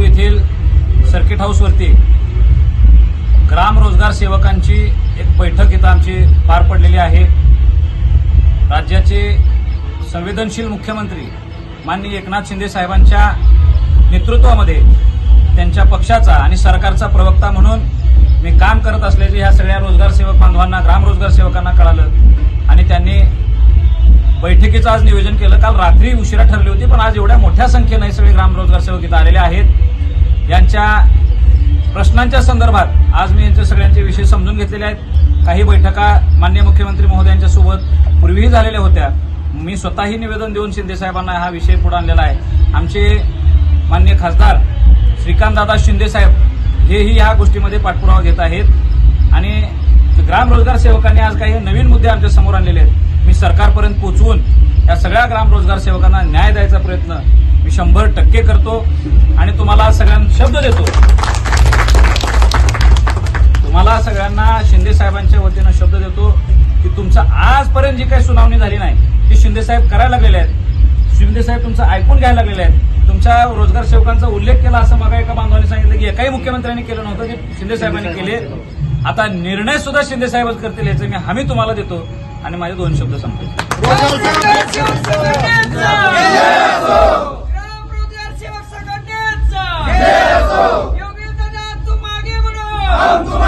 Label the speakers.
Speaker 1: सेलू येथील सर्किट हाऊसवरती ग्राम रोजगार सेवकांची एक बैठक इथं आमची पार पडलेली आहे. राज्याचे संवेदनशील मुख्यमंत्री माननीय एकनाथ शिंदे साहेबांच्या नेतृत्वामध्ये त्यांच्या पक्षाचा आणि सरकारचा प्रवक्ता म्हणून मी काम करत असल्याचे ह्या सगळ्या रोजगार सेवक बांधवांना ग्राम रोजगार सेवकांना कळालं. आणि त्यांनी बैठकीचं आज नियोजन केलं. काल रात्री उशिरा ठरली होती पण आज एवढ्या मोठ्या संख्येनं सगळे ग्राम रोजगार सेवक इथं आलेले आहेत. यांच्या प्रश्नांच्या संदर्भात आज मी यांच्या सगळ्यांचे विषय समजून घेतलेले आहेत. काही बैठका मान्य मुख्यमंत्री महोदयांच्या सोबत पूर्वीही झालेल्या होत्या. मी स्वतःही निवेदन देऊन शिंदेसाहेबांना हा विषय पुढे आणलेला आहे. आमचे मान्य खासदार श्रीकांतदादा शिंदेसाहेब हेही या गोष्टीमध्ये पाठपुरावा घेत आहेत. आणि ग्राम रोजगार सेवकांनी आज काही नवीन मुद्दे आमच्यासमोर आणलेले आहेत. मी सरकारपर्यंत पोहोचवून या सगळ्या ग्राम रोजगार सेवकांना न्याय द्यायचा प्रयत्न मी शंभर टक्के करतो आणि तुम्हाला सगळ्यांना शब्द देतो. तुम्हाला सगळ्यांना शिंदे साहेबांच्या वतीनं शब्द देतो की तुमचं आजपर्यंत जी काही सुनावणी झाली नाही ती शिंदे साहेब करायला लागलेले आहेत. शिंदे साहेब तुमचं ऐकून घ्यायला लागलेले आहेत. तुमच्या रोजगार सेवकांचा उल्लेख केला असं मग एका बांधवांनी सांगितलं की एकाही मुख्यमंत्र्यांनी केलं नव्हतं जे शिंदे साहेबांनी केले. आता निर्णय सुद्धा शिंदे साहेबच करतील याचं मी हमी तुम्हाला देतो आणि माझे दोन शब्द संपतो Alto!